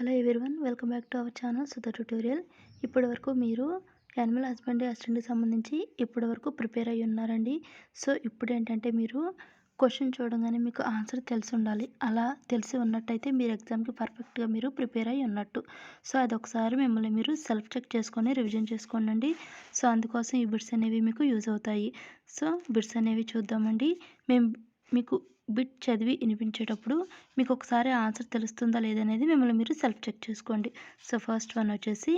Hello everyone welcome back to our channel Sudha tutorial ఇప్పటివరకు మీరు animal husbandry అసిస్టెంట్కి సంబంధించి ఇప్పటివరకు ప్రిపేర్ అయ్యి ఉన్నారండి. సో ఇప్పుడు ఏంటంటే మీరు క్వశ్చన్ చూడగానే మీకు ఆన్సర్ తెలిసి ఉండాలి. అలా తెలిసి ఉన్నట్టయితే మీరు ఎగ్జామ్కి పర్ఫెక్ట్గా మీరు ప్రిపేర్ అయ్యి ఉన్నట్టు. సో అదొకసారి మిమ్మల్ని మీరు సెల్ఫ్ చెక్ చేసుకొని రివిజన్ చేసుకోనండి. సో అందుకోసం ఈ బిట్స్ అనేవి మీకు యూజ్ అవుతాయి. సో బిట్స్ అనేవి చూద్దామండి. మేము మీకు బిట్ చదివి వినిపించేటప్పుడు మీకు ఒకసారి ఆన్సర్ తెలుస్తుందా లేదనేది మిమ్మల్ని మీరు సెల్ఫ్ చెక్ చేసుకోండి. సో ఫస్ట్ వన్ వచ్చేసి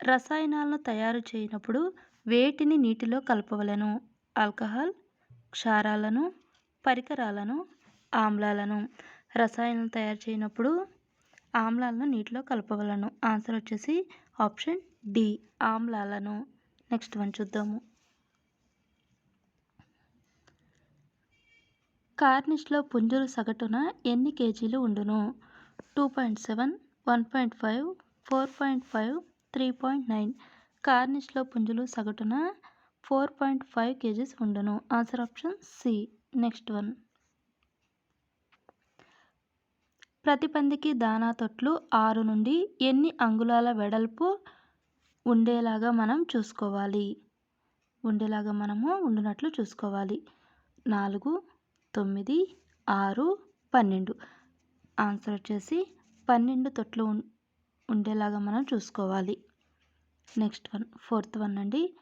రసాయనాలను తయారు చేయనప్పుడు వేటిని నీటిలో కలపవలను? ఆల్కహాల్ క్షారాలను పరికరాలను ఆమ్లాలను. రసాయనాలు తయారు చేయనప్పుడు ఆమ్లాలను నీటిలో కలపవలను. ఆన్సర్ వచ్చేసి ఆప్షన్ డి ఆమ్లాలను. నెక్స్ట్ వన్ చూద్దాము. కార్నిష్లో పుంజులు సగటున ఎన్ని కేజీలు ఉండును? Two point seven one point five four point five three point nine. కార్నిష్లో పుంజులు సగటున ఫోర్ పాయింట్ ఫైవ్ కేజీస్ ఉండును. Answer option C. Next one. ప్రతి పందికి దానా తొట్లు ఆరు నుండి ఎన్ని అంగుళాల వెడల్పు ఉండేలాగా మనం చూసుకోవాలి? ఉండేలాగా మనము ఉండినట్లు చూసుకోవాలి. నాలుగు తొమ్మిది ఆరు పన్నెండు. ఆన్సర్ వచ్చేసి పన్నెండు తొట్లు ఉండేలాగా మనం చూసుకోవాలి. నెక్స్ట్ వన్ ఫోర్త్ వన్ అండి.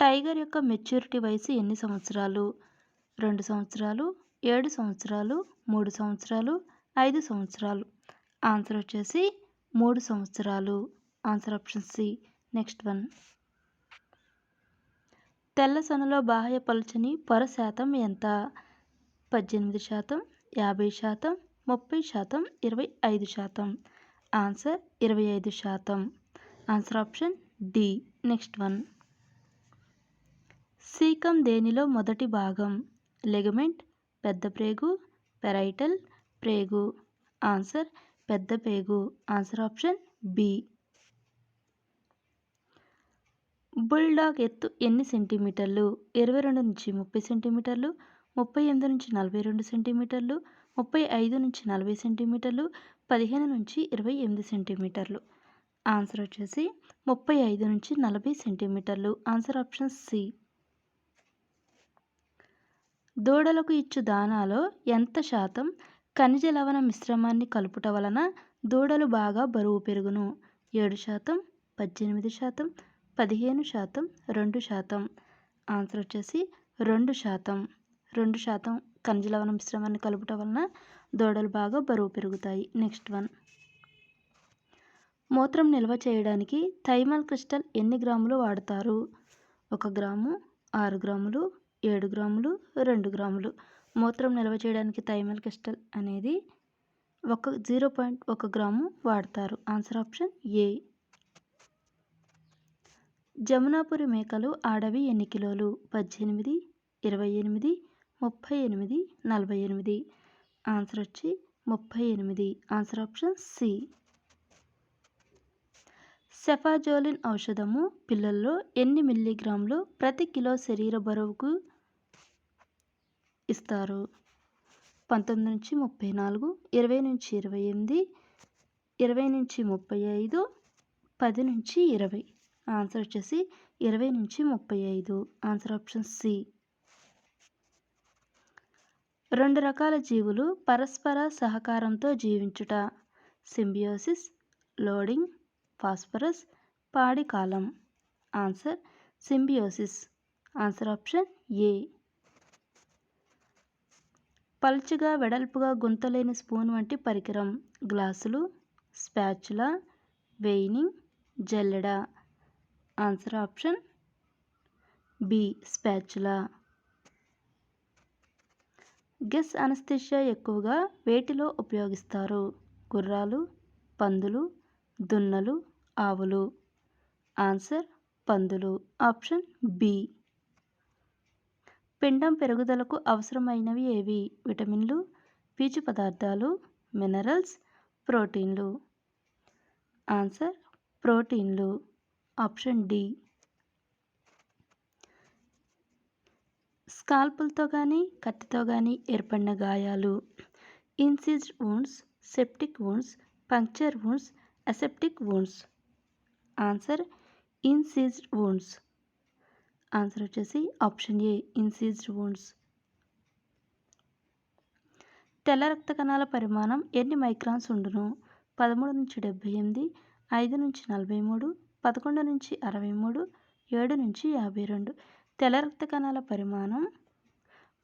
టైగర్ యొక్క మెచ్యూరిటీ వయసు ఎన్ని సంవత్సరాలు? రెండు సంవత్సరాలు ఏడు సంవత్సరాలు మూడు సంవత్సరాలు ఐదు సంవత్సరాలు. ఆన్సర్ వచ్చేసి మూడు సంవత్సరాలు. Answer option C. Next one. తెల్ల సొనలో బాహ్య పలుచని పొర శాతం ఎంత? పద్దెనిమిది శాతం యాభై శాతం ముప్పై శాతం ఇరవై ఐదు శాతం. ఆన్సర్ ఇరవై ఐదు శాతం. Answer option D. Next one. Caecum దేనిలో మొదటి భాగం? లెగమెంట్ పెద్ద ప్రేగు పెరైటల్ ప్రేగు. ఆన్సర్ పెద్ద పేగు ఆన్సర్ ఆప్షన్ బి. బుల్డాగ్ ఎత్తు ఎన్ని సెంటీమీటర్లు? ఇరవై రెండు నుంచి ముప్పై సెంటీమీటర్లు ముప్పై ఎనిమిది నుంచి నలభై రెండు సెంటీమీటర్లు ముప్పై ఐదు నుంచి నలభై సెంటీమీటర్లు పదిహేను నుంచి ఇరవై ఎనిమిది సెంటీమీటర్లు. ఆన్సర్ వచ్చేసి ముప్పై ఐదు నుంచి నలభై సెంటీమీటర్లు. Answer option C. దూడలకు ఇచ్చు దానాలో ఎంత శాతం ఖనిజ లవణ మిశ్రమాన్ని కలుపుట వలన దూడలు బాగా బరువు పెరుగును? ఏడు శాతం పద్దెనిమిది శాతం పదిహేను శాతం రెండు శాతం. ఆన్సర్ వచ్చేసి రెండు శాతం. రెండు శాతం ఖనిజ లవణ మిశ్రమాన్ని కలుపుట వలన దూడలు బాగా బరువు పెరుగుతాయి. Next one. మూత్రం నిల్వ చేయడానికి థైమల్ క్రిస్టల్ ఎన్ని గ్రాములు వాడతారు? ఒక గ్రాము ఆరు గ్రాములు ఏడు గ్రాములు రెండు గ్రాములు. మూత్రం నిల్వ చేయడానికి థైమల్ క్రిస్టల్ అనేది ఒక జీరో పాయింట్ ఒక గ్రాము వాడతారు. Answer option A. జమునాపురి మేకలు ఆడవి ఎన్ని కిలోలు? పద్దెనిమిది ఇరవై ఎనిమిది ముప్పై ఎనిమిది నలభై ఎనిమిది. ఆన్సర్ వచ్చి ముప్పై ఎనిమిది. Answer option C. సెఫాజోలిన్ ఔషధము పిల్లల్లో ఎన్ని మిల్లీగ్రాములు ప్రతి కిలో శరీర బరువుకు ఇస్తారు? పంతొమ్మిది నుంచి ముప్పై నాలుగు ఇరవై నుంచి ఇరవై ఎనిమిది ఇరవై నుంచి ముప్పై ఐదు పది నుంచి ఇరవై. ఆన్సర్ వచ్చేసి ఇరవై నుంచి ముప్పై ఐదు. Answer option C. రెండు రకాల జీవులు పరస్పర సహకారంతో జీవించుట. సింబియోసిస్ లోడింగ్ ఫాస్ఫరస్ పాడి కాలం. Answer symbiosis. Answer option A. పలుచగా వెడల్పుగా గుంతలేని స్పూన్ వంటి పరికరం. గ్లాసులు స్పాచులా వెయినింగ్ జల్లెడ. Answer option B spatula gas anaesthesia ఎక్కువగా వేటిలో ఉపయోగిస్తారు? గుర్రాలు పందులు దున్నలు ఆవులు. ఆన్సర్ పందులు. Option B. పిండం పెరుగుదలకు అవసరమైనవి ఏవి? విటమిన్లు పీచు పదార్థాలు మినరల్స్ ప్రోటీన్లు. ఆన్సర్ ప్రోటీన్లు. Option D. స్కాల్పులతో కానీ కత్తితో కానీ ఏర్పడిన గాయాలు. Incised wounds septic wounds puncture wounds aseptic wounds. Answer incised wounds. Answer వచ్చేసి ఆప్షన్ ఏ ఇన్సీజ్డ్ వూండ్స్. తెల్ల రక్త కణాల పరిమాణం ఎన్ని మైక్రాన్స్ ఉండును? పదమూడు నుంచి డెబ్బై ఎనిమిది ఐదు నుంచి నలభై మూడు పదకొండు నుంచి అరవై మూడు ఏడు నుంచి యాభై రెండు. తెల్ల రక్త కణాల పరిమాణం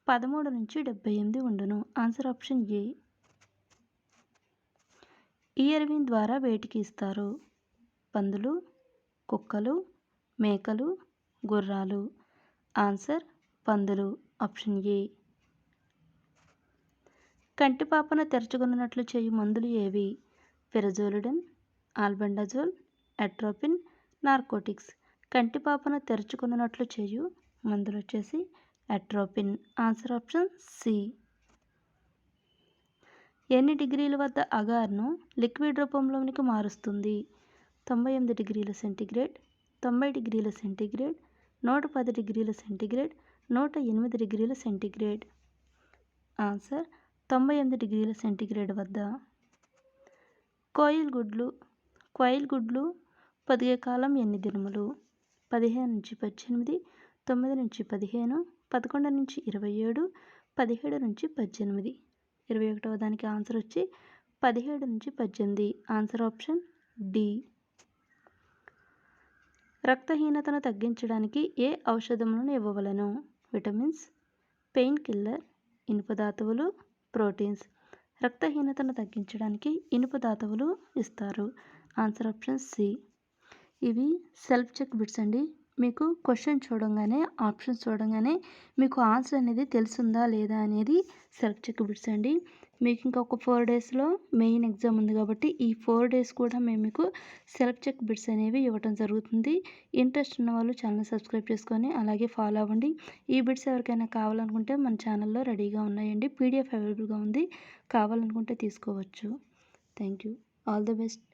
పదమూడు నుంచి డెబ్బై ఎనిమిది ఉండును. ఆన్సర్ ఆప్షన్ ఏ ఇయర్విన్ ద్వారా వేటికి ఇస్తారు? పందులు కుక్కలు మేకలు గుర్రాలు. ఆన్సర్ పందులు. ఆప్షన్ ఏ కంటిపాపను తెరచుకున్నట్లు చేయు మందులు ఏవి? ఫెరజోలిడన్ ఆల్బెండజోల్ ఎట్రోపిన్ నార్కోటిక్స్ కంటిపాపను తెరుచుకున్నట్లు చేయు మందులు వచ్చేసి అట్రోపిన్. Answer option C. ఎన్ని డిగ్రీల వద్ద అగార్ను లిక్విడ్ రూపంలోనికి మారుస్తుంది? తొంభై ఎనిమిది డిగ్రీల సెంటీగ్రేడ్ తొంభై డిగ్రీల సెంటీగ్రేడ్ నూట పది డిగ్రీల సెంటీగ్రేడ్ నూట ఎనిమిది డిగ్రీల సెంటీగ్రేడ్. ఆన్సర్ తొంభై ఎనిమిది డిగ్రీల సెంటీగ్రేడ్ వద్ద. కోయిల్ గుడ్లు కోయిల్ గుడ్లు పొదిగే కాలం ఎన్ని దినములు? పదిహేను నుంచి పద్దెనిమిది తొమ్మిది నుంచి పదిహేను పదకొండు నుంచి ఇరవై ఏడు పదిహేడు నుంచి పద్దెనిమిది. ఇరవై ఒకటవ దానికి ఆన్సర్ వచ్చి పదిహేడు నుంచి పద్దెనిమిది. Answer option D. రక్తహీనతను తగ్గించడానికి ఏ ఔషధములను ఇవ్వవలను? విటమిన్స్ పెయిన్ కిల్లర్ ఇనుప ధాతువులు ప్రోటీన్స్. రక్తహీనతను తగ్గించడానికి ఇనుప ధాతువులు ఇస్తారు. Answer option C. ఇవి సెల్ఫ్ చెక్ బిట్స్ అండి. మీకు క్వశ్చన్ చూడంగానే ఆప్షన్స్ చూడంగానే మీకు ఆన్సర్ అనేది తెలుసుందా లేదా అనేది సెల్ఫ్ చెక్ బిట్స్ అండి. మీకు ఇంకా ఒక ఫోర్ డేస్లో మెయిన్ ఎగ్జామ్ ఉంది కాబట్టి ఈ ఫోర్ డేస్ కూడా మేము మీకు సెల్ఫ్ చెక్ బిట్స్ అనేవి ఇవ్వడం జరుగుతుంది. ఇంట్రెస్ట్ ఉన్న వాళ్ళు ఛానల్ సబ్స్క్రైబ్ చేసుకొని అలాగే ఫాలో అవ్వండి. ఈ బిట్స్ ఎవరికైనా కావాలనుకుంటే మన ఛానల్లో రెడీగా ఉన్నాయండి. పీడిఎఫ్ అవైలబుల్గా ఉంది. కావాలనుకుంటే తీసుకోవచ్చు. Thank you. All the best.